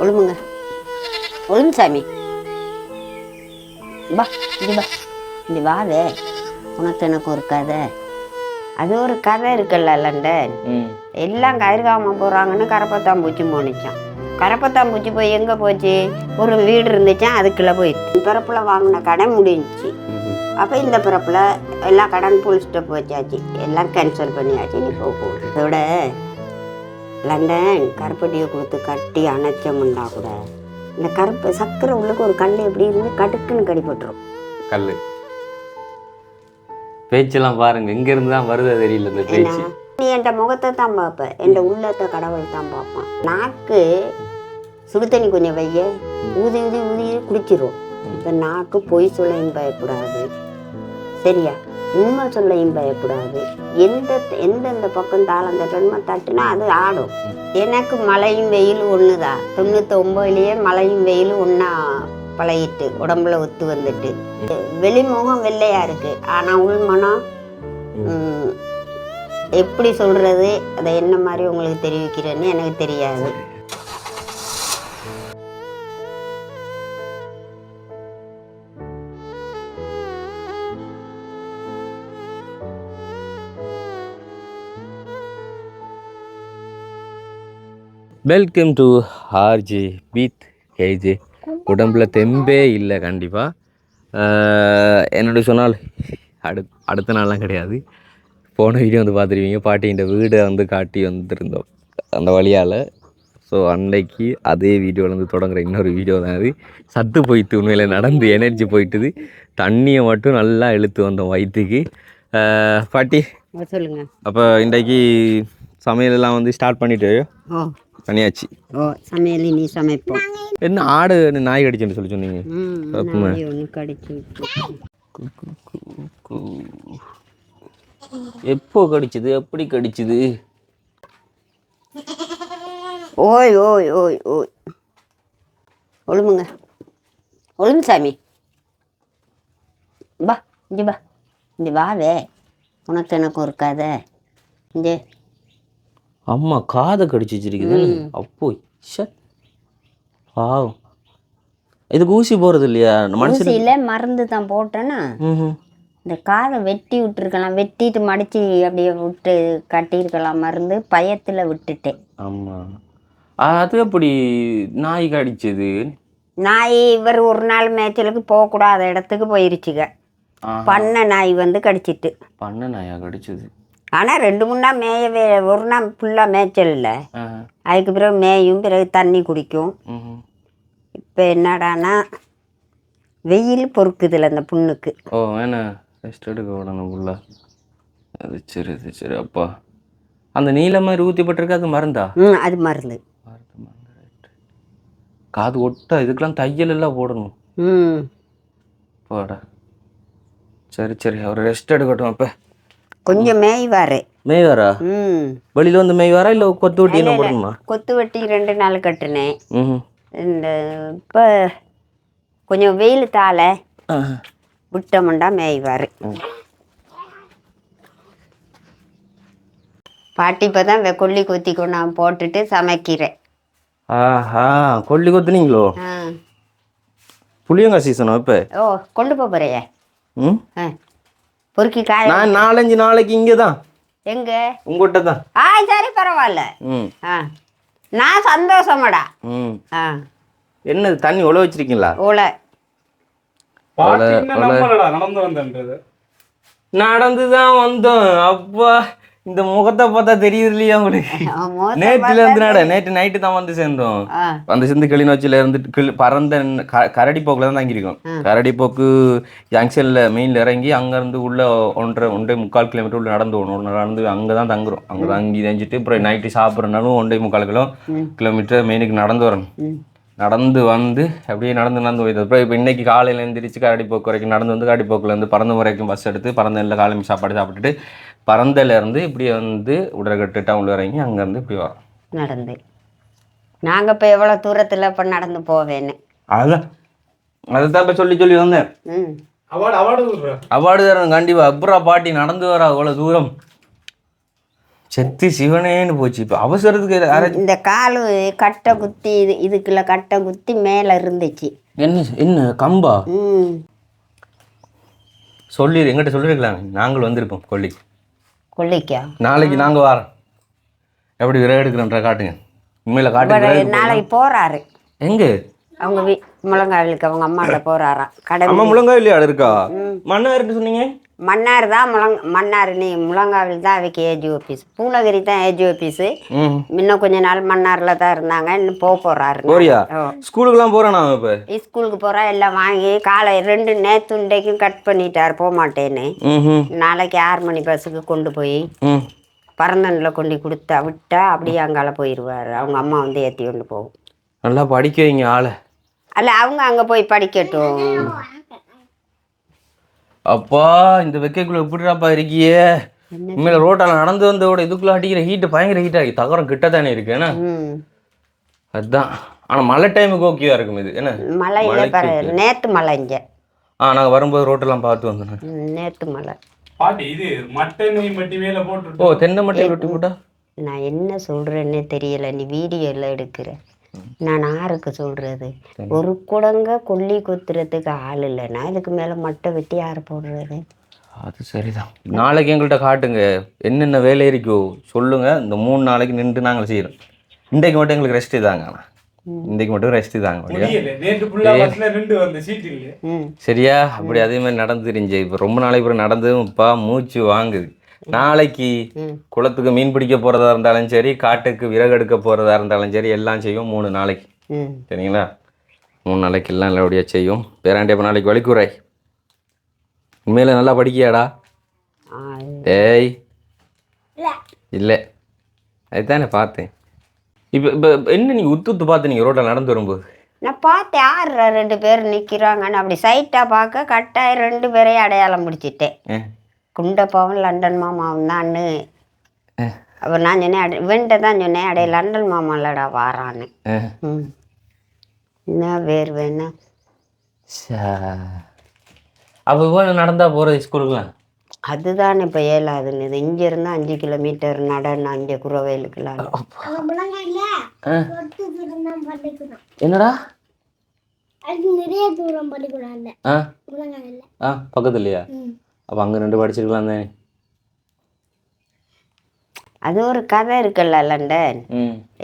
ஒழுங்குங்க. ஒழுங்கு சாமி. பா இங்க பா இங்க வாவே. உனக்கு எனக்கு ஒரு கதை. அது ஒரு கதை இருக்குல்ல லண்டன். எல்லாம் கதிர்காம போகிறாங்கன்னு கரப்பத்தான் பூச்சி போனிச்சான் கரப்பத்தான் பூச்சி போய் எங்கே போச்சு? ஒரு வீடு இருந்துச்சான் அதுக்குள்ளே போயிடுச்சு. பிறப்பில் வாங்கின கடன் முடிஞ்சிச்சு. அப்போ இந்த பிறப்பில் எல்லா கடன் ஸ்டெப் வச்சாச்சு எல்லாம் கேன்சல் பண்ணியாச்சு நீ போக இதோட லண்டன் கருப்பட்டியை கொடுத்து கட்டி அணைச்சோம்னா கூட. இந்த கருப்பு சக்கரை உள்ளுக்கு ஒரு கல் எப்படி இருந்து கடுக்குன்னு கடிபட்டுரும் கல் பேச்செல்லாம் பாருங்க எங்க இருந்து தான் வருது தெரியல இந்த பேச்சு. நீ என் முகத்தை தான் பார்ப்ப என் உள்ளத்தை கடவுள் தான் பார்ப்பான். நாக்கு சுடு தண்ணி கொஞ்சம் வைய ஊதி ஊதி ஊதி குடிச்சிரும். இந்த நாக்கு பொய் சொல்லையும் பயப்படாது சரியா? உண்மை சொல்லையும் பயப்படாது. எந்த எந்தெந்த பக்கம் தாளம் தட்டணுமோ தட்டுனா அது ஆடும். எனக்கு மழையும் வெயிலும் ஒன்று தான் தொண்ணூற்றி ஒம்போதுலேயே மழையும் வெயிலும் ஒன்றா பழகிட்டு உடம்புல ஒத்து வந்துட்டு. வெளிமுகம் வெள்ளையாக இருக்குது ஆனால் உள்மனம் எப்படி சொல்கிறது அதை என்ன மாதிரி உங்களுக்கு தெரிவிக்கிறேன்னு எனக்கு தெரியாது. வெல்கம் டு ஆர்ஜி பீத் கேஜி உடம்புல தெம்பே இல்லை கண்டிப்பாக என்னோட சொன்னால் அடு அடுத்த நாள்லாம் கிடையாது. போன வீடியோ வந்து பார்த்துருவீங்க பாட்டியின் வீடை வந்து காட்டி வந்துருந்தோம். அந்த வழியால். ஸோ அன்னைக்கு அதே வீடியோவில் வந்து தொடங்குற இன்னொரு வீடியோ தான் அது. சத்து போயிட்டு உண்மையில் நடந்து எனர்ஜி போயிட்டுது. தண்ணியை மட்டும் நல்லா இழுத்து வந்தோம் வயிற்றுக்கு பாட்டி. சொல்லுங்க. அப்போ இன்றைக்கு சமையல் எல்லாம் வந்து ஸ்டார்ட் பண்ணிட்டு ஓ சமையல் நீ சமைப்போம். என்ன ஆடு நாய் கடிச்சுன்னு சொல்லி சொன்னீங்க? ஒன்று கடிச்சு. எப்போ கடிச்சது? எப்படி கடிச்சது? ஓய் ஓய் ஓய் ஓய். ஒழுங்குங்க. ஒழுங்கு சாமி. பா இங்க பா இங்க வாவே. உனக்கு எனக்கு ஒரு கதை. இங்கே அம்மா காதை கடிச்சு வச்சிருக்குது அப்போ ஷட் பாவம். இதுக்கு ஊசி போறது இல்லையா மனுஷன் ஊசியில் மருந்து தான் போட்டேன்னா. இந்த காதை வெட்டி விட்டுருக்கலாம். வெட்டிட்டு மடித்து அப்படியே விட்டு கட்டியிருக்கலாம். மருந்து பயத்தில் விட்டுட்டேன். ஆமா அது எப்படி? நாய் கடிச்சது? நாய் இவர் ஒரு நாள் மேய்ச்சலுக்கு போகக்கூடாத இடத்துக்கு போயிருச்சுங்க. பண்ண நாய் வந்து கடிச்சிட்டு. பண்ண நாயா கடிச்சது? ஆனால் ரெண்டு மூணு நாள் மேயவே ஒரு நாள் ஃபுல்லாக மேய்ச்சல் இல்லை. அதுக்கு பிறகு மேயும் பிறகு தண்ணி குடிக்கும். இப்போ என்னடான்னா வெயில் பொறுக்குதில்ல அந்த புண்ணுக்கு. ஓ வேணா. ரெஸ்ட் எடுக்க விடணும் உள்ள அது சரி அது சரி. அப்பா. அந்த நீல மாதிரி ஊற்றி பட்டிருக்கு அது மருந்தா? ம் அது மருந்து. காது ஒட்ட இதுக்கெல்லாம் தையல் எல்லாம் போடணும். ம். போடா. சரி சரி. அவர் ரெஸ்ட் எடுக்கட்டும் அப்போ. கொஞ்சம் மேய்வார். மேய்வாரா? ம். வெளியில வந்து மேய்வாரா இல்லை கொத்து வெட்டி என்ன போடணுமா? கொத்து வெட்டி ரெண்டு நாள் கட்டுனேன். ம் இந்த இப்போ கொஞ்சம் வெயில் தாள விட்டோம்டா மேய்வார். பாட்டி இப்போ தான் கொல்லி கொத்தி கொண்டாந்து போட்டுட்டு சமைக்கிறேன். ஆஹா கொல்லி கொத்துனீங்களோ? புளியங்காய் சீசனா இப்போ? ஓ கொண்டு போறியே? ம்? ஆ. பொறுக்கி காய நான் நாலஞ்சு நாளைக்கு இங்கே தான் எங்க? உங்கள்கிட்ட தான் ஆ சரி பரவாயில்ல. ம். ஆ. நான் சந்தோஷமாடா. ம். ஆ. என்னது தண்ணி உழ. வச்சிருக்கீங்களா என்ன வந்தேன்றது நடந்து தான் வந்தோம் அப்பா. இந்த முகத்தை பார்த்தா தெரியுது இல்லையா உங்களுக்கு நேற்றுல இருந்து நட நேற்று நைட்டு தான் வந்து சேர்ந்தோம். ஆ. அந்த சிந்து கிளிநொச்சியில இருந்துட்டு கிளி பறந்த க- கரடிப்போக்குல தான் தங்கியிருக்கோம். கரடிப்போக்கு ஜங்ஷன்ல மெயின்ல இறங்கி அங்க இருந்து உள்ள ஒன்றரை ஒன்றரை முக்கால் கிலோமீட்டர் உள்ள நடந்து போகணும் நடந்து அங்கே தான் தங்குறோம். அங்கே தங்கி தங்கிட்டு அப்புறம் நைட்டு சாப்பிட்றனாலும் ஒன்றரை முக்கால் கிலோ கிலோமீட்டர் மெயினுக்கு நடந்து வரணும். நடந்து வந்து அப்படியே நடந்து நடந்து போயிடுது அப்புறம் இப்போ இன்னைக்கு காலையில எந்திரிச்சு கரடிப்போக்கு வரைக்கும் நடந்து வந்து கரடிப்போக்குல இருந்து பறந்த வரைக்கும் பஸ் எடுத்து பறந்தல காலை சாப்பாடு சாப்பிட்டுட்டு பறந்தல இருந்து இப்படியே வந்து உடற்கட்டு டவுன்ல இறங்கி அங்கேருந்து இப்படி வரோம். நடந்து. நாங்கள் இப்போ எவ்வளோ தூரத்தில் இப்போ நடந்து போவேன்னு? அதான் அதுதான் இப்போ சொல்லி சொல்லி வந்தேன். ம். அவார்டு அவார்டு கொடுக்குற. அவார்டு தரணும் கண்டிப்பா. அப்புறம் பாட்டி நடந்து வரா அவ்வளோ தூரம். செத்து சிவனேன்னு போச்சு. இப்போ அவசரத்துக்கு இந்த காலு கட்டை குத்தி இது இதுக்குள்ள கட்டை குத்தி மேலே இருந்துச்சு. என்ன என்ன கம்பா? ம். சொல்லி எங்கிட்ட சொல்லியிருக்கலாம் நாங்கள் வந்திருக்கோம் கொல்லி கொல்லிக்கா நாளைக்கு நாங்கள் வரோம். எப்படி விறகு எடுக்கிறோன்ற காட்டுங்க. உண்மையில் காட்டுங்க இவரு நாளைக்கு போறாரு. எங்கே? அவங்க வீ முழங்காவிலுக்கு அவங்க அம்மாட்ட போறாராம். கடை அம்மா முழங்காவிலே ஆடு இருக்கா? மன்னார்னு சொன்னீங்க? மன்னார் தான் முழங் மன்னார் நீ முழங்காவில் தான் அவைக்கு ஏஜி ஆஃபீஸ் பூலகிரி தான் ஏஜி ஆஃபீஸு இன்னும் கொஞ்ச நாள் மன்னாரில் தான் இருந்தாங்க. இன்னும் போக போறாரு. போறியா. ஸ்கூலுக்குலாம் போகிறேன் நான் இப்போ? ஸ்கூலுக்கு போகிறா எல்லாம் வாங்கி காலை ரெண்டு நேற்று இன்றைக்கும் கட் பண்ணிட்டார். போக மாட்டேன்னு. நாளைக்கு ஆறு மணி பஸ்ஸுக்கு கொண்டு போய் பரந்தனில் கொண்டு கொடுத்தா விட்டா அப்படியே அங்கால போயிடுவார் அவங்க அம்மா வந்து ஏற்றி கொண்டு போகும். நல்லா படிக்க வைங்க ஆளை. அல்ல அவங்க அங்கே போய் படிக்கட்டும். அப்பா இந்த வெக்கைக்குள்ள எப்படிடாப்பா இருக்கியே? உண்மையில ரோட்டால நடந்து வந்தோட இதுக்குள்ள அடிக்கிற ஹீட்டு பயங்கர ஹீட் ஆகி தகரம் கிட்ட தானே இருக்கு என்ன? ம். அதுதான் ஆனா மழை டைமுக்கு ஓகேவா இருக்கும் இது என்ன? பாரு நேற்று மழை இங்கே. ஆ நாங்க வரும்போது ரோட்டெல்லாம் பார்த்து வந்தோம் நேற்று மழை. பாட்டி இது மட்டை நெய் மட்டி மேல போட்டு ஓ தென்னை மட்டை ரொட்டி போட்டா? நான் என்ன சொல்கிறேன்னே தெரியல நீ வீடியோவில் எடுக்கிற. நான் யாருக்கு சொல்கிறது ஒரு குடங்க கொல்லி குத்துறதுக்கு ஆள் இல்லைன்னா இதுக்கு மேலே மட்டை வெட்டி யார் போடுறது? அது சரிதான். நாளைக்கு எங்கள்கிட்ட காட்டுங்க. என்னென்ன வேலை இருக்கோ சொல்லுங்க. இந்த மூணு நாளைக்கு நின்று நாங்கள் செய்யறோம் இன்றைக்கு மட்டும் எங்களுக்கு ரெஸ்ட் தாங்க இன்றைக்கு மட்டும் ரெஸ்ட் தாங்க. சரியா? அப்படி அதே மாதிரி நடந்து தெரிஞ்சு இப்போ ரொம்ப நாளைக்கு அப்புறம் நடந்ததும் இப்பா மூச்சு வாங்குது. நாளைக்கு. குளத்துக்கு மீன் பிடிக்க போறதா இருந்தாலும் சரி காட்டுக்கு விறகு எடுக்க போறதா இருந்தாலும் சரி எல்லாம் செய்யும் மூணு நாளைக்கு. சரிங்களா? மூணு நாளைக்கு எல்லாம் நல்லபடியாக செய்யும் பேராண்டி அப்போ நாளைக்கு வலிக்குறை உண்மையில நல்லா படிக்கியாடா? டேய். இல்லை. அதுதானே பார்த்தேன். இப்போ இப்போ என்ன நீங்கள் உத்து உத்து பார்த்து நீங்கள் ரோட்டில் நடந்து வரும்போது? நான் பார்த்தேன் யார் ரெண்டு பேர் நிற்கிறாங்கன்னு அப்படி சைட்டாக பார்க்க கட்டாயம் ரெண்டு பேரையும் அடையாளம் பிடிச்சிட்டேன். குண்டப்பாவும் லண்டன் மாமாவும் தான்னு. அப்போ நான் சொன்னேன் அடை இவன்கிட்ட தான் சொன்னேன் அடைய லண்டன் மாமா இல்லடா வாரான்னு. ம். என்ன வேறு வேணா. அப்போ இப்போ நடந்தா போகிறது ஸ்கூலுக்குலாம்? அதுதான் இப்போ ஏழாதுன்னு இது இங்கேருந்து அஞ்சு கிலோமீட்டர் நடன்னு அஞ்சு குறவயலுக்குலாம். என்னடா? அது நிறைய தூரம் பள்ளிக்கூடம் இல்லை. ஆ. முழங்காவில் ஆ பக்கத்துலையா? அப்போ அங்கே ரெண்டு படிச்சிருக்கலாம் தானே? அது ஒரு கதை இருக்குல்ல லண்டன்.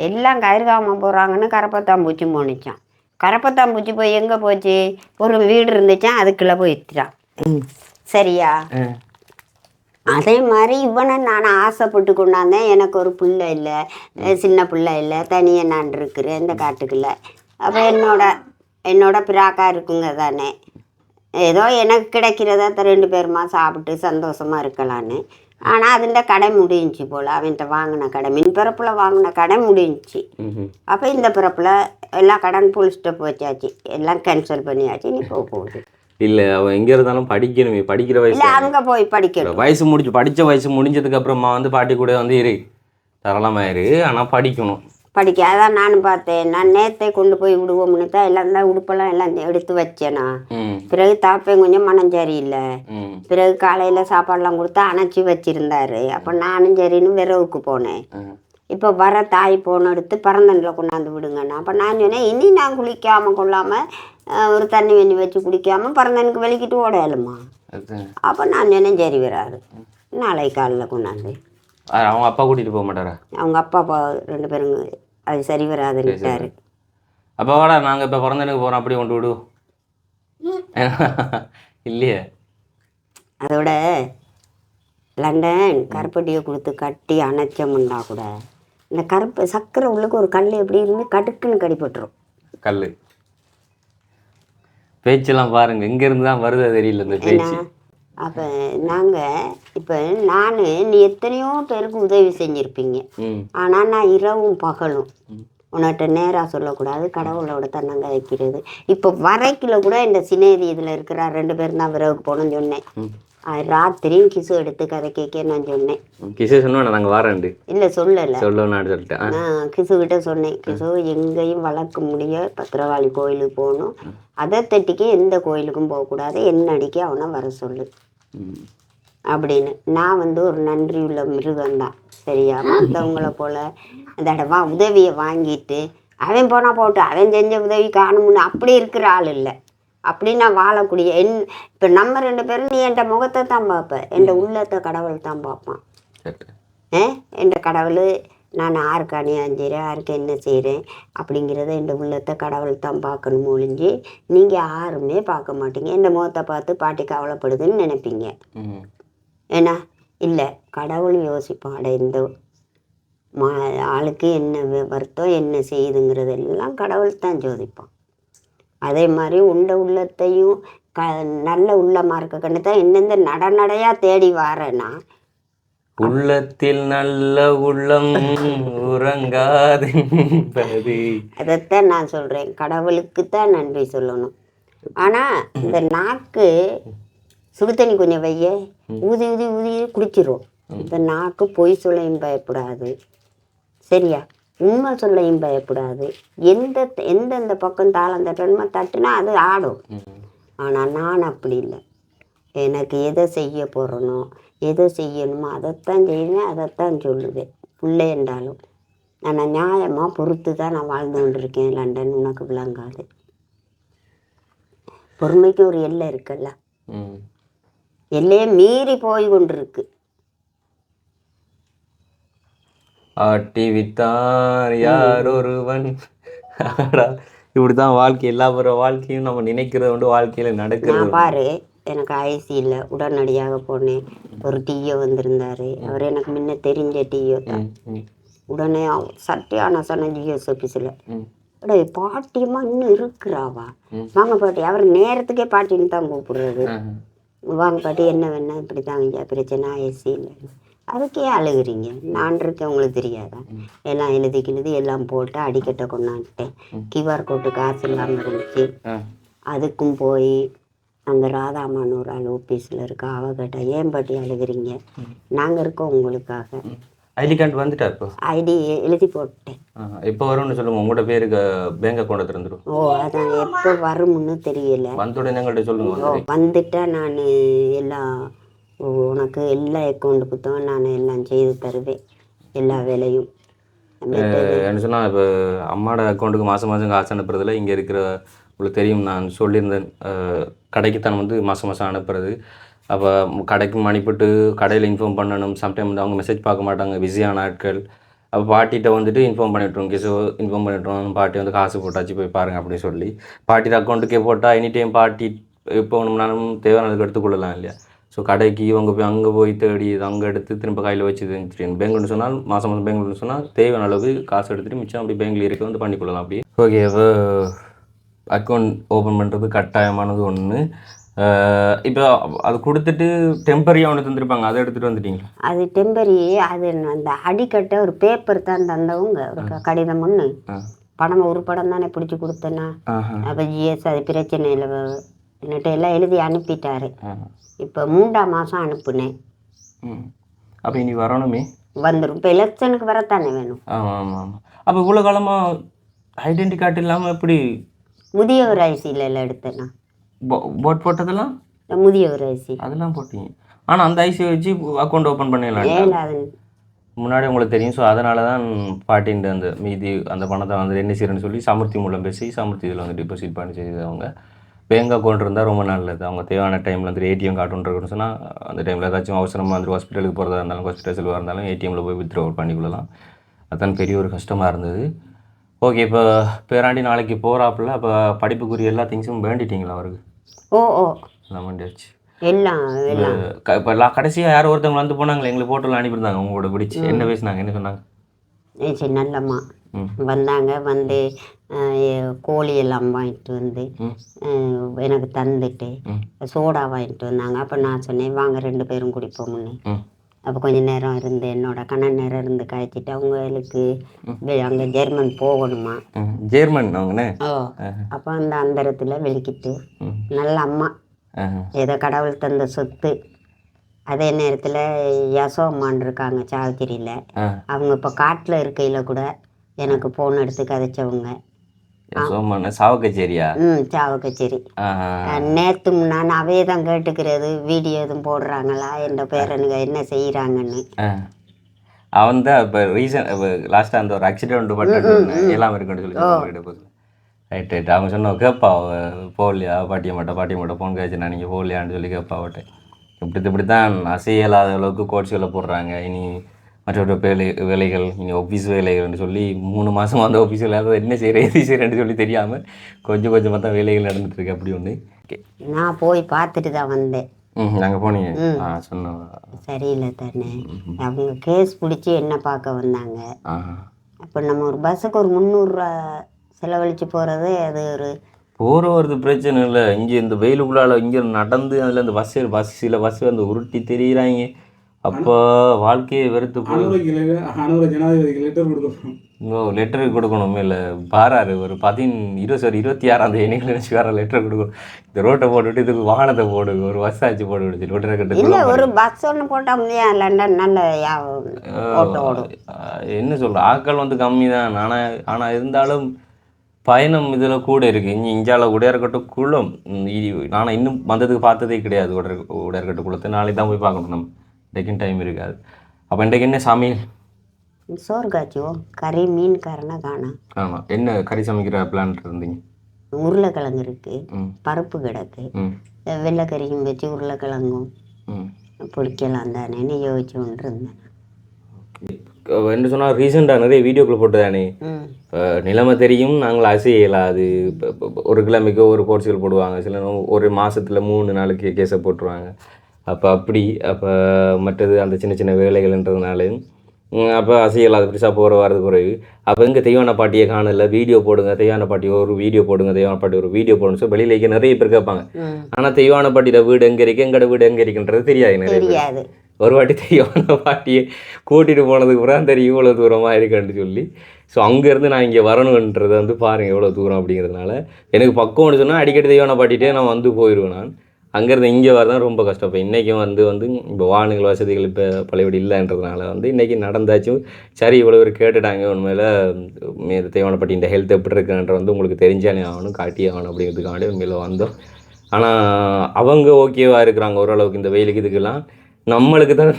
எல்லாம் கயிறுகாம போகிறாங்கன்னு கரப்பத்தாம்பூச்சி போணுச்சான் கரப்பத்தாம்பூச்சி போய் எங்கே போச்சு? ஒரு வீடு இருந்துச்சான் அதுக்குள்ளே போயிடுச்சான் சரியா? அதே மாதிரி இவனை நான் ஆசைப்பட்டு கொண்டாந்தேன். எனக்கு ஒரு பிள்ளை இல்லை. சின்ன பிள்ளை இல்லை. தனியாக நான் இருக்கிறேன் இந்த காட்டுக்குள்ள. அப்போ என்னோட என்னோட பிராக்கா இருக்குங்க தானே. ஏதோ எனக்கு கிடைக்கிறத ரெண்டு பேருமா சாப்பிட்டு சந்தோஷமா இருக்கலான்னு. ஆனால் அதுண்ட கடை முடிஞ்சுச்சு போல். அவன்கிட்ட வாங்கின கடை மின் பிறப்பில் வாங்கின கடை முடிஞ்சுச்சு. ம் அப்போ இந்த பிறப்பில் எல்லா கடன் புல் ஸ்டெப் வச்சாச்சு. எல்லாம் கேன்சல் பண்ணியாச்சு நீ போக போகுது. இல்லை அவன் எங்கே இருந்தாலும் படிக்கணுமே. படிக்கிற வயசு இல்லை அங்கே போய் படிக்கணும். வயசு முடிஞ்சு படித்த வயசு முடிஞ்சதுக்கு அப்புறமா வந்து பாட்டி கூட வந்து இரு. தரலாமா இரு. ஆனால் படிக்கணும். படிக்க. அதான் நானும் பார்த்தேன். நான் நேத்தே கொண்டு போய் விடுவோம்னு தான் எல்லாம் தான் உடுப்பெல்லாம் எல்லாம் எடுத்து வச்சேனா. பிறகு தாப்பேன் கொஞ்சம் மனம் சரியில்லை. பிறகு காலையில் சாப்பாடெல்லாம் கொடுத்து அணைச்சி வச்சிருந்தாரு. அப்போ நானும் சரின்னு விரவுக்கு போனேன். இப்போ வர தாய் போன எடுத்து பரந்தனில் கொண்டாந்து விடுங்கண்ணா. அப்போ நான் சொன்னேன் இனி நான் குளிக்காமல் கொள்ளாமல் ஒரு தண்ணி வெண்ணி வச்சு குடிக்காமல் பரந்தனுக்கு வெளிக்கிட்டு ஓடையலுமா அப்போ நான் சொன்னேன் சரி வராது. நாளை காலையில் கொண்டாந்து. அவங்க அப்பா கூட்டிகிட்டு போக மாட்டாரா? அவங்க அப்பா அப்பா ரெண்டு பேரும் அது சரி வராதுன்னுட்டாரு அப்போ வாடா நாங்கள் இப்போ பிறந்தனுக்கு போகிறோம் அப்படி கொண்டு விடு. இல்லையே. அதோட லண்டன் கருப்பட்டியை கொடுத்து கட்டி அணைச்சோம்னா கூட இந்த கருப்பு சக்கரை உள்ளுக்கு ஒரு கல் எப்படி இருந்து கடுக்குன்னு கடிப்பட்டுரும் கல் பேச்செல்லாம் பாருங்க இங்கேருந்து தான் வருது தெரியல இந்த பேச்சு. அப்போ நாங்கள் இப்போ நான் நீ எத்தனையோ பேருக்கு உதவி செஞ்சுருப்பீங்க. ஆனால் நான் இரவும் பகலும் உன்கிட்ட நேராக சொல்லக்கூடாது கடவுளோட தன்னங்க வைக்கிறது. இப்போ வரைக்கில கூட இந்த சினேரி இதில் இருக்கிற ரெண்டு பேரும் தான் விரவுக்கு போகணும்னு சொன்னேன். ராத்திரியும் கிசு எடுத்து கதை கேட்க நான் சொன்னேன். கிசே சொன்னா நாங்கள் வரேன்டு. இல்லை சொல்லலை. சொல்லணும்னு சொல்லிட்டேன். ஆ. நான் கிசுகிட்ட சொன்னேன். கிசு எங்கேயும் வளர்க்க முடிய பத்திரகாளி கோயிலுக்கு போகணும். அதை தட்டிக்கு எந்த கோயிலுக்கும் போகக்கூடாது என்னடிக்கு அவனை வர சொல்லு. அப்படின்னு. நான் வந்து ஒரு நன்றி உள்ள மிருகம்தான். சரியா? மற்றவங்கள போல தடவை உதவியை வாங்கிட்டு அவன் போனால் போட்டு அவன் செஞ்ச உதவி காணும்னு அப்படி இருக்கிற ஆள் இல்லை. அப்படி நான் வாழக்கூடிய என் இப்போ நம்ம ரெண்டு பேரும் நீ என் முகத்தை தான் பார்ப்ப. என் உள்ளத்தை கடவுள் தான் பார்ப்பான். ஏ என் கடவுள் நான் யாருக்கு அநியாயம் செய்கிறேன் யாருக்கு என்ன செய்கிறேன் அப்படிங்கிறத என் உள்ளத்தை கடவுள் தான் பார்க்கணும் ஒழிஞ்சு நீங்கள் யாருமே பார்க்க மாட்டீங்க. என் முகத்தை பார்த்து பாட்டி கவலைப்படுதுன்னு நினைப்பீங்க. ஏன்னா இல்லை கடவுள் யோசிப்பான் அட இந்த மா ஆளுக்கு என்ன வருத்தம் என்ன செய்யுதுங்கிறதெல்லாம் கடவுள் தான் ஜோதிப்பான். அதே மாதிரி உண்ட உள்ளத்தையும் க நல்ல உள்ளமாக இருக்க கண்டு தான் என்னெந்த நடநடையாக தேடி வாரேன்னா. உள்ளத்தில் நல்ல உள்ளம் உறங்காது அதைத்தான் நான் சொல்கிறேன் கடவுளுக்கு தான் நன்றி சொல்லணும். ஆனால் இந்த நாக்கு சுடு தண்ணி கொஞ்சம் வைய ஊதி ஊதி ஊதி குடிச்சிரும். இந்த நாக்கு பொய் சொல்லையும் பயப்படாது. சரியா? உண்மை சொல்லையும் பயப்படாது. எந்த எந்தெந்த பக்கம் தாளம் தட்டணுமோ தட்டுனா அது ஆடும். ஆனால் நான் அப்படி இல்லை. எனக்கு எதை செய்ய போகிறனோ எதை செய்யணுமோ அதைத்தான் செய்வேன் அதைத்தான் சொல்லுவேன். பிள்ளை என்றாலும். நான் நியாயமாக பொறுத்து தான் நான் வாழ்ந்து கொண்டிருக்கேன் லண்டன் உனக்கு விளங்காது. பொறுமைக்கு ஒரு எல்லை இருக்குல்ல. எல்லையை மீறி போய் கொண்டிருக்கு ஆட்டி வித்தார் யார் ஒருவன் அடா, இப்படித்தான் வாழ்க்கை எல்லா பிற வாழ்க்கையும் நம்ம நினைக்கிறது வந்து வாழ்க்கையில நடக்கிறது பாரு எனக்கு ஐசி இல்லை. உடனடியாக போனேன். ஒரு டீயோ வந்திருந்தாரு. அவர் எனக்கு முன்ன தெரிஞ்ச டீயோ தான். உடனே சட்டியான சொன்ன ஜிஎஸ் ஆஃபீஸில். அடே பாட்டியம்மா இன்னும் இருக்கிறாவா? வாங்க பாட்டி. அவர் நேரத்துக்கே பாட்டின்னு தான் கூப்பிடுறது. வாங்க பாட்டி என்ன வேணா இப்படி தாங்க பிரச்சனை ஏசி இல்லை. அதுக்கே அழுகுறீங்க. நான் இருக்கேன் உங்களுக்கு தெரியாதா? எல்லாம் எழுதி கிழுதி எல்லாம் போட்டு அடிக்கட்டை கொண்டாந்துட்டேன். கியூஆர் கோட்டு காசு இல்லாமல் இருந்துச்சு. அதுக்கும் போய் அந்த ராதாமான் ஒரு ஆள் ஆஃபீஸில் இருக்கா அவகிட்ட ஏன் பாட்டி அழுகுறீங்க? நாங்கள் இருக்கோம் உங்களுக்காக. ஐடி கார்டு வந்துட்டா இப்போ? ஐடி எழுதி போட்டேன். இப்போ வரும்னு சொல்லுங்க. உங்களோட பேருக்கு பேங்க் அக்கௌண்ட் திறந்துடும் ஓ அதான் எப்போ வரும்னு தெரியல. வந்த உடனே எங்கள்கிட்ட சொல்லுங்க. வந்துட்டா நான் எல்லாம் உனக்கு எல்லா அக்கௌண்ட் புத்தகம் நான் எல்லாம் செய்து தருவேன். எல்லா வேலையும். என்ன சொன்னால் இப்போ அம்மாவோட அக்கௌண்ட்டுக்கு மாதம் மாதம் காசு அனுப்புறதுல இங்கே இருக்கிற உங்களுக்கு தெரியும் நான் சொல்லியிருந்தேன். அஹ், கடைக்கு தான் வந்து மாதம் மாதம் அனுப்புறது. அப்போ கடைக்கு அனுப்பிட்டு கடையில் இன்ஃபார்ம் பண்ணணும். சம்டைம் வந்து அவங்க மெசேஜ் பார்க்க மாட்டாங்க. பிஸியான ஆட்கள். அப்போ பாட்டிகிட்ட வந்துட்டு இன்ஃபார்ம் பண்ணிவிட்ருவோம் கிசோ இன்ஃபார்ம் பண்ணிவிட்ருவோம் பாட்டி வந்து காசு போட்டாச்சு போய் பாருங்க அப்படின்னு சொல்லி. பாட்டியோட அக்கௌண்ட்டுக்கே போட்டால் எனி டைம் பாட்டி எப்போ வேணும்னாலும் தேவையானதுக்கு எடுத்துக்கொள்ளலாம் இல்லையா? ஸோ கடைக்கு இவங்க போய் அங்கே போய் தேடி இது அங்கே எடுத்து திரும்ப கையில் வச்சு தெரியும் பேங்க்னு சொன்னால் மாதம் மாதம் பேங்க்னு சொன்னால் தேவையான அளவுக்கு காசு எடுத்துகிட்டு மிச்சம் அப்படி பேங்க்ல இருக்க வந்து பண்ணிக்கொள்ளலாம் அப்படியே ஓகே அக்கௌண்ட் ஓப்பன் பண்ணுறது கட்டாயமானது ஒன்று இப்போ அது கொடுத்துட்டு டெம்பரரியாக ஒன்று தந்திருப்பாங்க. அதை எடுத்துகிட்டு வந்துட்டீங்களா? அது டெம்பரி அது அந்த அடிக்கட்டை ஒரு பேப்பர் தான் தந்தவங்க ஒரு கடிதம் ஒன்று ஆ. படம் ஒரு படம் தானே பிடிச்சி கொடுத்தேன்னா. அப்போ ஜிஎஸ் அது பிரச்சனை இல்லை. என்னட்ட எல்லாம் எழுதி அனுப்பிட்டாரு. இப்போ மூன்றாம் மாதம் அனுப்புனேன். ம். அப்போ இனி வரணுமே? வந்துடும் இப்போ எலெக்ஷனுக்கு வரத்தானே வேணும். ஆமாம் ஆமாம் ஆமாம் அப்போ இவ்வளோ காலமாக ஐடென்டி கார்டு இல்லாமல் எப்படி? முதியவர் ஐசியில் எல்லாம் எடுத்தேன்னா போட் போட்டதெல்லாம்? முதியவர் ஐசி. அதெல்லாம் போட்டீங்க. ஆனால் அந்த ஐசி வச்சு அக்கௌண்ட் ஓப்பன் பண்ணிடலாம் முன்னாடி உங்களுக்கு தெரியும். ஸோ அதனால தான் பாட்டின்ற அந்த மீதி அந்த பணத்தை வந்து என்ன செய்யறேன்னு சொல்லி சமுர்த்தி மூலம் பேசி சமுர்த்தி இதில் வந்து டிபாசிட் பண்ணி செய்தவங்க பேங்க் அக்கௌண்ட் இருந்தால் ரொம்ப நல்லது. அவங்க தேவையான டைமில் வந்து ஏடிஎம் கார்டு இருக்குன்னு சொன்னால் அந்த டைமில் ஏதாச்சும் அவசரமாக வந்து ஹாஸ்பிட்டலுக்கு போகிறதா இருந்தாலும் ஹாஸ்பிட்டல் செல்வாக இருந்தாலும் ஏடிஎம்மில் போய் வித்ட்ரா பண்ணிக்கொள்ளலாம் அதான் பெரிய ஒரு கஷ்டமாக இருந்தது. ஓகே இப்போ பேராண்டி நாளைக்கு போகிறாப்புல அப்போ படிப்புக்குரிய எல்லா திங்ஸும் வேண்டிட்டீங்களா அவருக்கு? ஓ ஓ. எல்லாம் வேண்டியாச்சு எல்லாம் இப்போ கடைசியாக யாரோ ஒருத்தவங்க வந்து போனாங்களே எங்களுக்கு போட்டோலாம் அனுப்பியிருந்தாங்க உங்களோட பிடிச்சி. என்ன பேசினாங்க என்ன சொன்னாங்க? சரி நல்லம்மா. வந்தாங்க வந்து கோழி எல்லாம் வாங்கிட்டு வந்து எனக்கு தந்துட்டு சோடா வாங்கிட்டு வந்தாங்க. அப்போ நான் சொன்னேன் வாங்க ரெண்டு பேரும் குடிப்போம்னு அப்போ கொஞ்ச நேரம் இருந்து என்னோட கண்ணன் நேரம் இருந்து காய்ச்சிட்டு அவங்களுக்கு அங்கே ஜெர்மன் போகணுமா? German oh. அப்போ அந்த அந்தரத்தில் வெளிக்கிட்டு நல்ல அம்மா. ஏதோ கடவுள் தந்த சொத்து. அதே நேரத்தில் யசோம்மான் இருக்காங்க சாவச்சேரியில் ஆ. அவங்க இப்போ காட்டில் இருக்கையில் கூட எனக்கு ஃபோன் எடுத்து கதைச்சவங்க. சோமான சாவக்கச்சேரியா ம் சாவு கச்சேரி. நேற்று நான் அவையே தான் கேட்டுக்கிறது வீடியோ எதுவும் போடுறாங்களா? என்ற பேரனுங்க என்ன செய்கிறாங்கன்னு அவன் தான் இப்போ ரீசன் லாஸ்ட்டாக அந்த ஒரு ஆக்சிடென்ட் பட்டு எல்லாம் இருக்குன்னு சொல்லி ரைட் ரைட் அவங்க சொன்ன கேட்பா அவ போகலையா? பாட்டிய மாட்டா பாட்டிய மாட்டா ஃபோன் கேச்சு நீங்கள் போகலையான்னு சொல்லி கேட்பா அவட்ட. இப்படி இப்படி தான் அசையலாத அளவுக்கு கோட்ஸ்களை போடுறாங்க. இனி மற்றொரு வேலை வேலைகள் இனி ஆஃபீஸ் வேலைகள்னு சொல்லி மூணு மாதம் அந்த ஆஃபீஸ் வேலை என்ன செய்கிறேன் எது செய்கிறேன்னு சொல்லி தெரியாமல் கொஞ்சம் கொஞ்சமாக தான் வேலைகள் நடந்துட்டு இருக்கு. அப்படி ஒன்று ஓகே நான் போய் பார்த்துட்டு தான் வந்தேன். நாங்கள் போனீங்க? ஆ சொன்னோம் சரியில்லை தானே. அவங்க கேஸ் பிடிச்சி என்ன பார்க்க வந்தாங்க. அப்போ நம்ம ஒரு பஸ்ஸுக்கு ஒரு முந்நூறுரூவா செலவழித்து போகிறது அது ஒரு போகிற வரது பிரச்சனை இல்லை. இங்கே இந்த வெயிலுக்குள்ளால இங்கே நடந்து அதில் இந்த பஸ் பஸ் சில பஸ் வந்து உருட்டி தெரியுறாங்க. அப்போ வாழ்க்கையை வெறுத்து ஜனாதிபதிக்கு லெட்டர் கொடுக்கணும். இன்னும் லெட்டர் கொடுக்கணுமே இல்லை பாராரு ஒரு பதின் இருபது சாரி இருபத்தி ஆறாம் தேதி நினைச்சு வேற லெட்டர் கொடுக்கணும். இந்த ரோட்டை போட்டுவிட்டு இதுக்கு வாகனத்தை போடுங்க ஒரு பஸ் ஆச்சு போட்டு விடுச்சு லெட்டரை இல்லை கட்டு ஒரு பஸ் ஒன்று போட்டால் முடியாது லண்டன் நல்ல என்ன சொல்ற ஆட்கள் வந்து கம்மி தான் ஆனால் ஆனால் இருந்தாலும் பயணம் இதில் கூட இருக்குது இங்கே இஞ்சால உடையார்கட்டு குளம். நான் இன்னும் வந்ததுக்கு பார்த்ததே கிடையாது உடர் உடையார்கட்டு குளத்தை. நாளைக்கு தான் போய் பார்க்கணும் நம்ம. இன்றைக்கும் டைம் இருக்காது. அப்போ இன்றைக்கு என்ன சமையல்? சோறு காய்ச்சுவோம் கறி மீன் கரணை காணோம் ஆமாம் என்ன கறி சமைக்கிற பிளான் இருந்தீங்க? உருளைக்கிழங்கு இருக்குது ம். பருப்பு கிடக்கு. வெள்ளைக்கறியும் வச்சு உருளைக்கிழங்கும். பிடிக்கலாம் தானேன்னு யோசிச்சு கொண்டு இருந்தேன். என்ன சொன்னால் ரீசெண்டாக நிறைய வீடியோக்கள் போட்டுதானே? நிலைமை தெரியும் நாங்கள் அசையலாம் அது ஒரு கிழமைக்கு ஒரு கோர்ஸுகள் போடுவாங்க. சில ஒரு மாசத்துல மூணு நாளைக்கு கேஸை போட்டுருவாங்க. அப்போ அப்படி அப்போ மற்றது அந்த சின்ன சின்ன வேலைகள்ன்றதுனால அப்போ அசையலாது பெருசாக போகிற வரது குறைவு அப்போ எங்கே தெய்வான பாட்டியை காணல வீடியோ போடுங்க தெய்வான பாட்டி ஒரு வீடியோ போடுங்க தெய்வான பாட்டி ஒரு வீடியோ போடுங்க சொல்லி வெளியில இருக்க நிறைய பேர் கேட்பாங்க. ஆனால் தெய்வான பாட்டியோட வீடு எங்கே இருக்கு எங்கட வீடு எங்கே இருக்குன்றது தெரியாது நிறைய ஒரு வாட்டி தெய்வான பாட்டியை கூட்டிகிட்டு போனதுக்கு அப்புறம் தெரியும் இவ்வளோ தூரமாக இருக்குன்னு சொல்லி ஸோ அங்கேருந்து நான் இங்கே வரணுன்றதை வந்து பாருங்கள் எவ்வளோ தூரம் அப்படிங்கிறதுனால எனக்கு பக்கம்னு சொன்னால் அடிக்கடி தெய்வான பாட்டிகிட்டே நான் வந்து போயிடுவேன் நான். அங்கேருந்து இங்கே வரதான் ரொம்ப கஷ்டம். இப்போ இன்றைக்கும் வந்து வந்து இப்போ வாகனங்கள் வசதிகள் இப்போ பழையபடி இல்லைன்றதுனால வந்து இன்றைக்கி நடந்தாச்சும் சரி இவ்வளோ பேர் கேட்டுட்டாங்க. உண்மையில் தெய்வான இந்த ஹெல்த் எப்படி இருக்குன்ற வந்து உங்களுக்கு தெரிஞ்சாலே ஆகணும் காட்டி ஆகணும் அப்படிங்கிறதுக்காண்டி உண்மையில் வந்தோம். ஆனால் அவங்க ஓகேவா இருக்கிறாங்க ஓரளவுக்கு இந்த வெயிலுக்கு இதுக்கெல்லாம். நம்மளுக்கு தான்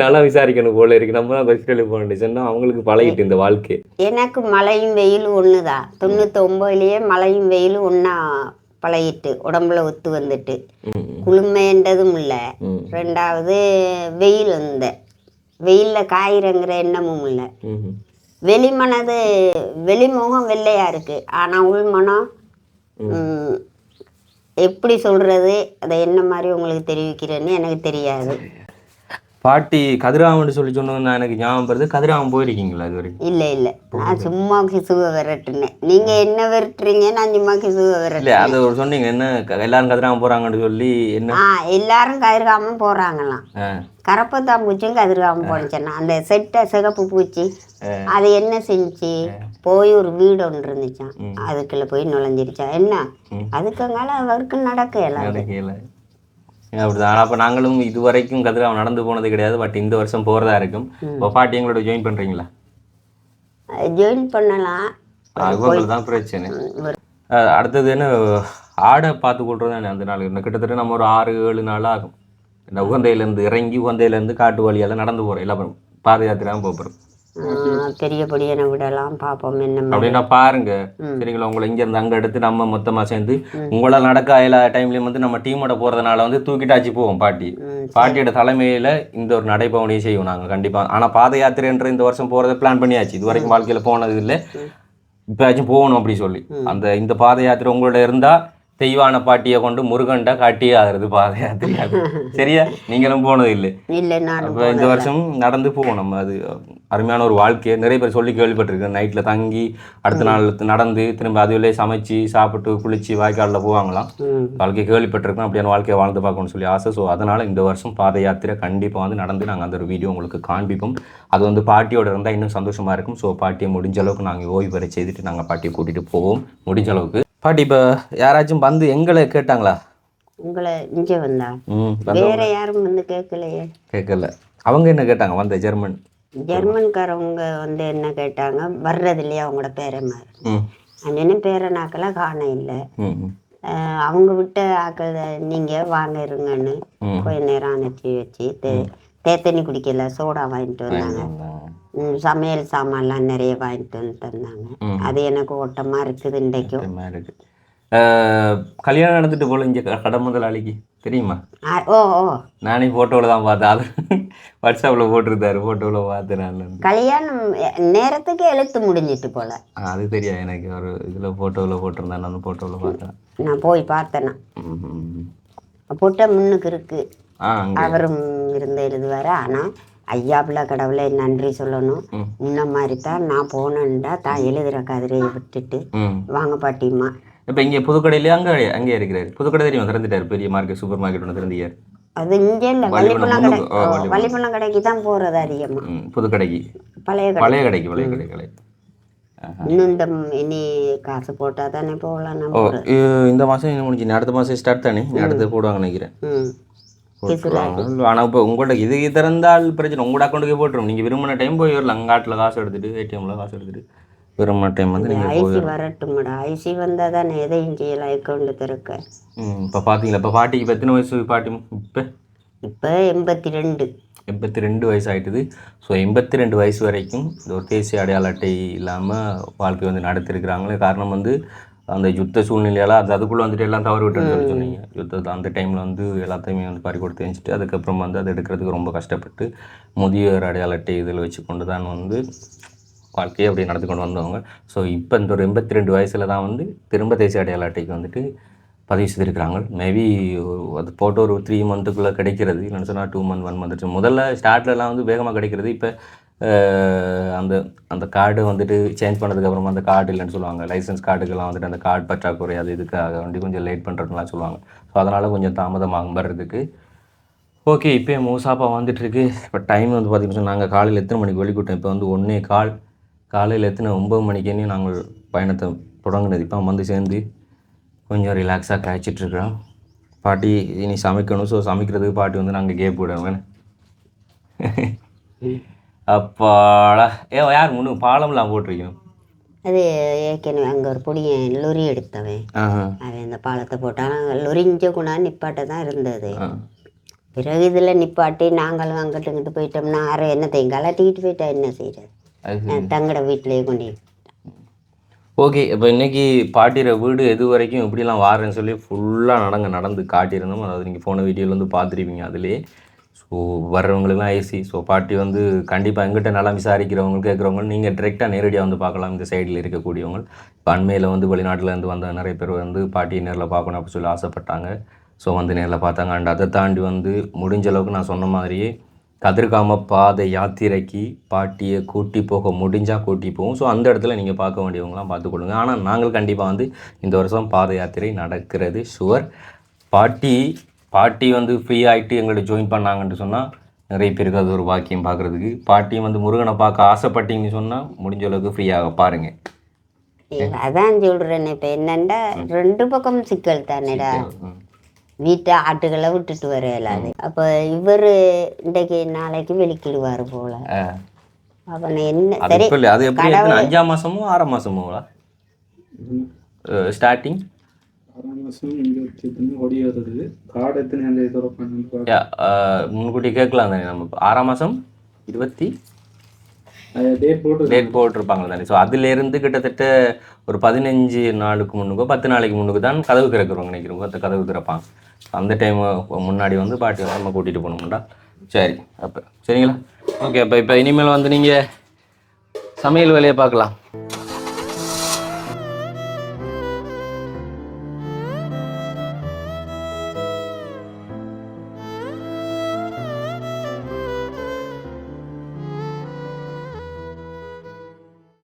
நல்லா விசாரிக்கணும் போல இருக்கு. நம்ம தான் பஸ் போக சொன்னால் அவங்களுக்கு பழகிட்டு இந்த வாழ்க்கை. எனக்கு மழையும் வெயிலும் ஒன்று தான் தொண்ணூற்றி ஒம்போதுலேயே மழையும் வெயிலும் ஒன்றா பழகிட்டு உடம்புல ஒத்து வந்துட்டு. குளுமைன்றதும் இல்லை ரெண்டாவது வெயில் இந்த வெயிலில் காயிறங்கிற எண்ணமும் இல்லை. வெளிமனது வெளிமுகம் வெள்ளையாக இருக்குது ஆனால் உள்மனம் எப்படி சொல்கிறது அதை என்ன மாதிரி உங்களுக்கு தெரிவிக்கிறேன்னு எனக்கு தெரியாது. பாட்டி கதிராமன் சொல்லி சொன்னது நான் எனக்கு ஞாபகம் வருது. கதிராமன் போயிருக்கீங்களா இது வரைக்கும் இல்லை இல்லை. நான் சும்மா கிசுவை விரட்டுனேன். நீங்கள் என்ன விரட்டுறீங்க? நான் சும்மா கிசுவை இல்லை விரட்டுறேன் அது ஒரு சொன்னீங்க. என்ன எல்லாரும் கதிராமன் போகிறாங்கன்னு சொல்லி என்ன? ஆ எல்லாரும் கதிர்காமம் போகிறாங்களாம் ஆ, கரப்பத்தான் பூச்சியும் கதிர்காமம் போனுச்சுன்னா அந்த செட்டை சிகப்பு பூச்சி அது என்ன செஞ்சு? போய் ஒரு வீடு ஒன்று இருந்துச்சான் அதுக்குள்ள போய் நுழைஞ்சிருச்சான் என்ன? அதுக்குங்கால அவருக்கு நடக்க கிடைக்கல அப்படிதான். ஆனால் அப்போ நாங்களும் இது வரைக்கும் கதிராமன் நடந்து போனது கிடையாது. பட் இந்த வருஷம் போகிறதா இருக்கும். இப்போ பாட்டி எங்களோட ஜாயின் பண்ணுறீங்களா ஜாயின் பண்ணலாம். இவங்களுக்கு தான் பிரச்சனை. அடுத்தது என்ன ஆடை பார்த்து கொள்றது அந்த நாள்? கிட்டத்தட்ட நம்ம ஒரு ஆறு ஏழு நாள் ஆகும். இந்த உகந்தையிலேருந்து இறங்கி உகந்தையிலேருந்து காட்டு வழியால் நடந்து போகிறோம் எல்லாம் பாத யாத்திரையாக போகிறோம் பெரியபடியான விடலாம் பார்ப்போம் என்ன. அப்படின்னா பாருங்க. சரிங்களா உங்களை இங்கேருந்து அங்கே எடுத்து நம்ம மொத்தமாக சேர்ந்து உங்களால் நடக்க எல்லா டைம்லையும் வந்து நம்ம டீமோட போகிறதுனால வந்து தூக்கிட்டாச்சு போவோம் பாட்டி. பாட்டியோட தலைமையில் இந்த ஒரு நடைபவனியும் செய்வோம் நாங்கள் கண்டிப்பாக ஆனால் பாத யாத்திரைன்ற இந்த வருஷம் போகிறத பிளான் பண்ணியாச்சு. இது வரைக்கும் வாழ்க்கையில் போனது இல்லை. இப்போயாச்சும் போகணும் அப்படி சொல்லி. அந்த இந்த பாத யாத்திரை உங்களோட இருந்தால் தெய்வான பாட்டியை கொண்டு முருகன்டா காட்டியே ஆகுறது பாத. யாத்திரை அது. சரியா? நீங்களும் போனது இல்லை அப்போ இந்த வருஷம் நடந்து போவோம் நம்ம அது அருமையான ஒரு வாழ்க்கையை. நிறைய பேர் சொல்லி கேள்விப்பட்டிருக்கேன். நைட்டில் தங்கி அடுத்த நாள் நடந்து திரும்ப அதுவிலே சமைச்சு சாப்பிட்டு குளிச்சு வாய்க்காலில் போவாங்களாம். ம். வாழ்க்கை கேள்விப்பட்டிருக்கோம் அப்படியான வாழ்க்கையை வாழ்ந்து பார்க்கணும்னு சொல்லி ஆசை. ஸோ அதனால் இந்த வருஷம் பாத யாத்திரை கண்டிப்பாக வந்து நடந்து நாங்கள் அந்த ஒரு வீடியோ உங்களுக்கு காண்பிப்போம். அது வந்து பாட்டியோட இருந்தால் இன்னும் சந்தோஷமாக இருக்கும். ஸோ பாட்டியை முடிஞ்ச அளவுக்கு நாங்கள் ஓய்வு பெற செய்துட்டு நாங்கள் பாட்டியை கூட்டிகிட்டு போவோம். முடிஞ்ச அளவுக்கு பாட்டி இப்போ யாராச்சும் வந்து எங்களை கேட்டாங்களா? உங்களை இங்கே வந்தா? ம் வேற யாரும் வந்து கேட்கலையே. கேட்கல. அவங்க என்ன கேட்டாங்க வந்த ஜெர்மன்? ஜெர்மன்காரவங்க வந்து என்ன கேட்டாங்க வர்றது இல்லையா அவங்களோட பேரை மாதிரி அண்ணனும் பேரனாக்கெல்லாம் காண இல்லை. அவங்க விட்ட ஆக்கள் நீங்கள் வாங்க இருங்கன்னு. கொஞ்ச நேரம் அனுப்பி வச்சு தே தேத்தண்ணி குடிக்கல சோடா வாங்கிட்டு வந்தாங்க. சமையல் சாமான்லாம் நிறைய வாங்கிட்டு வந்து தந்தாங்க. அது எனக்கு ஓட்டமாக இருக்குது இன்றைக்கும். கல்யாணம் நடந்துட்டு போல இங்கே கடை முதலாளிக்கு தெரியுமா? ஓ ஓ. நானே ஃபோட்டோவில் தான் பார்த்தேன். அது வாட்ஸ்அப்பில் போட்டிருந்தாரு ஃபோட்டோவில் பார்த்தேன் நான். கல்யாணம் நேரத்துக்கு எழுத்து முடிஞ்சிட்டு போல. அது தெரியாது எனக்கு. ஒரு இதில் ஃபோட்டோவில் போட்டிருந்தேன் நான் ஃபோட்டோவில் பார்த்தேன். நான் போய் பார்த்தேன்னா. பொட்டை முன்னுக்கு இருக்கு. அவரும் இருந்து எழுதுவார். ஆனால் ஐயாப்புல கடவுளை நன்றி சொல்லணும். முன்ன மாதிரி தான் நான் போனேன்டா தான் எழுதுகிற கதிரையை விட்டுட்டு. வாங்க பாட்டிம்மா. இப்போ இங்கே புதுக்கடையிலே அங்கே அங்கே இருக்கிறாரு. புதுக்கடை தெரியும்? திறந்துட்டார். பெரிய மார்க்கெட் சூப்பர் மார்க்கெட் ஒன்று திறந்தியார் அது இங்கே இல்லை வள்ளிப்பணம் கடை. வள்ளிப்பணம். கடைக்கு தான் போகிறது அதிகமாக புதுக்கடைக்கு. பழைய பழைய கடைக்கு பழைய கடை கடை இன்னும் இந்த ம் இனி காசு போட்டால் தானே போகலாம் இந்த மாதம் என்ன முடிஞ்சு அடுத்த மாதம் ஸ்டார்ட் தானே? அடுத்து போடுவாங்க நினைக்கிறேன். ஆனால் இப்போ உங்கள்ட்ட இது திறந்தால் பிரச்சனை. உங்களோட அக்கௌண்ட்டுக்கே போட்டுரும். நீங்கள் விரும்பின டைம் போய் வரலாம். அங்காட்டில் காசு எடுத்துட்டு ஏடிஎம்ல காசு எடுத்துட்டு விரும்பின டைம் வந்து நீங்கள் ஐசி வரட்டும்டா. ஐசி வந்தால் தானே எதையும் செய்யலாம் அக்கௌண்ட் திறக்க ம் இப்போ பார்த்தீங்களா இப்போ பாட்டிக்கு எத்தனை வயசு பாட்டி? இப்போ? இப்போ எண்பத்தி ரெண்டு எண்பத்தி ரெண்டு வயசு ஆயிட்டுது ஸோ எண்பத்தி ரெண்டு வயசு வரைக்கும் இந்த ஒரு தேசிய அடையாள அட்டை இல்லாமல் வாழ்க்கை வந்து நடத்திருக்கிறாங்களே. காரணம் வந்து அந்த யுத்த சூழ்நிலையால் அது அதுக்குள்ளே வந்துட்டு எல்லாம் தவறு விட்டுன்னு சொன்னீங்க. யுத்தத்தை அந்த டைமில் வந்து எல்லாத்தையுமே வந்து பறி கொடுத்து வச்சுட்டு அதுக்கப்புறம் வந்து அதை எடுக்கிறதுக்கு ரொம்ப கஷ்டப்பட்டு முதியோர் அடையாள அட்டை இதில் வச்சு கொண்டு தான் வந்து வாழ்க்கையை அப்படியே நடத்தி கொண்டு வந்தவங்க. ஸோ இப்போ இந்த ஒரு எண்பத்தி ரெண்டு வயசில் தான் வந்து திரும்ப தேசிய அடையாள அட்டைக்கு வந்துட்டு பதிவு செய்திருக்கிறாங்க. மேபி அது போட்டு ஒரு த்ரீ மந்த்துக்குள்ளே கிடைக்கிறது. இல்லைன்னு சொன்னால் டூ மந்த் ஒன் மந்த் முதல்ல ஸ்டார்ட்லலாம் வந்து வேகமாக கிடைக்கிறது. இப்போ அந்த அந்த கார்டு வந்துட்டு சேஞ்ச் பண்ணதுக்கப்புறமா அந்த கார்டு இல்லைன்னு சொல்லுவாங்க. லைசன்ஸ் கார்டுக்கெல்லாம் வந்துட்டு அந்த கார்டு பற்றாக்குறை அது இதுக்காக வண்டி கொஞ்சம் லேட் பண்ணுறதுலாம் சொல்லுவாங்க. ஸோ அதனால் கொஞ்சம் தாமதமாகும் வர்றதுக்கு. ஓகே இப்போ மோசாப்பாக வந்துட்டுருக்கு. இப்போ டைம் வந்து பார்த்தீங்கன்னா நாங்கள் காலையில் எத்தனை மணிக்கு வெளிக்கூட்டோம்? இப்போ வந்து ஒன்றே கால். காலையில் எத்தனை? ஒம்பது மணிக்கேன்னு நாங்கள் பயணத்தை தொடங்கினது. இப்போ வந்து சேர்ந்து கொஞ்சம் ரிலாக்ஸாக காய்ச்சிட்ருக்குறோம் பாட்டி இனி சமைக்கணும். ஸோ சமைக்கிறதுக்கு பாட்டி வந்து நாங்கள் கேப் விடுவோம் அப்பாடா. ஏ யார் முன்னு? பாலம்லாம் போட்டிருக்கோம் அது ஏற்கனவே அங்கே ஒரு பொடியன் லொரி எடுத்தவன். அவன் இந்த பாலத்தை போட்டான் லொரிஞ்ச குணா நிப்பாட்ட தான் இருந்தது. பிறகு இதில் நிப்பாட்டி நாங்களும் அங்கிட்டு இங்கிட்டு போயிட்டோம்னா யாரும் என்னத்தையும் கலட்டிக்கிட்டு போயிட்டா என்ன செய்யறது தங்கட வீட்டிலேயே கொண்டு ஓகே இப்போ இன்னைக்கு பாட்டிற வீடு எது வரைக்கும் எப்படிலாம் வாரேன்னு சொல்லி ஃபுல்லாக நடங்க நடந்து காட்டியிருந்தோம். அதாவது நீங்கள் போன வீடியோவில் வந்து பார்த்துருப்பீங்க அதுலேயே. ஸோ வர்றவங்களுக்குலாம் ஏசி ஸோ பாட்டி வந்து கண்டிப்பாக எங்கிட்ட நல்லா விசாரிக்கிறவங்க கேட்குறவங்க நீங்கள் டிரெக்டாக நேரடியாக வந்து பார்க்கலாம் இந்த சைடில் இருக்கக்கூடியவங்க. இப்போ அண்மையில் வந்து வெளிநாட்டிலேருந்து வந்த நிறைய பேர் வந்து பாட்டியை நேரில் பார்க்கணும் அப்படின்னு சொல்லி ஆசைப்பட்டாங்க. ஸோ வந்து நேரில் பார்த்தாங்க. அண்ட் அதை தாண்டி வந்து முடிஞ்ச அளவுக்கு நான் சொன்ன மாதிரியே கதிர்காம பாதை யாத்திரைக்கு பாட்டியை கூட்டி போக முடிஞ்சால் கூட்டி போவோம். ஸோ அந்த இடத்துல நீங்கள் பார்க்க வேண்டியவங்களாம் பார்த்து கொடுங்க ஆனால் நாங்கள் கண்டிப்பாக வந்து இந்த வருஷம் பாத யாத்திரை நடக்கிறது. ஷுவர் பாட்டி பாட்டி வந்து ஃப்ரீ ஆகிட்டு எங்கள்கிட்ட ஜாயின் பண்ணாங்கன்னு சொன்னால் நிறைய பேருக்கு அது ஒரு வாக்கியம் பார்க்குறதுக்கு பாட்டியும் வந்து முருகனை பார்க்க ஆசைப்பட்டீங்கன்னு சொன்னால் முடிஞ்ச அளவுக்கு ஃப்ரீயாக பாருங்கள் அதான் சொல்கிறேன் இப்போ என்னண்டா ரெண்டு பக்கம் சிக்கல் தானேடா. வீட்டை ஆட்டுகளை விட்டுட்டு வர இயலாது அப்போ இவர் இன்றைக்கு நாளைக்கு வெளிக்கிடுவார் போல. நான் என்ன சரி அது எப்படி அஞ்சாம் மாதமோ ஆறாம் மாதமோங்களா ஸ்டார்டிங் முன்கூட்டி கேட்கலாம் தானே. நம்ம ஆறாம் மாதம் இருபத்தி? டேட் போட்டு டேட் போட்டிருப்பாங்க தானே. ஸோ அதுலேருந்து கிட்டத்தட்ட ஒரு பதினஞ்சு நாளுக்கு முன்னுக்கோ பத்து நாளைக்கு முன்னுக்கு தான் கதவு திறக்கிறவங்க நினைக்கிறோம். பத்து கதவு திறப்பாங்க அந்த டைம் முன்னாடி வந்து பாட்டி நம்ம கூட்டிகிட்டு போகணும்டா. சரி அப்போ சரிங்களா? ஓகே அப்போ இப்போ இனிமேல் வந்து நீங்கள் சமையல் வேலையை பார்க்கலாம்.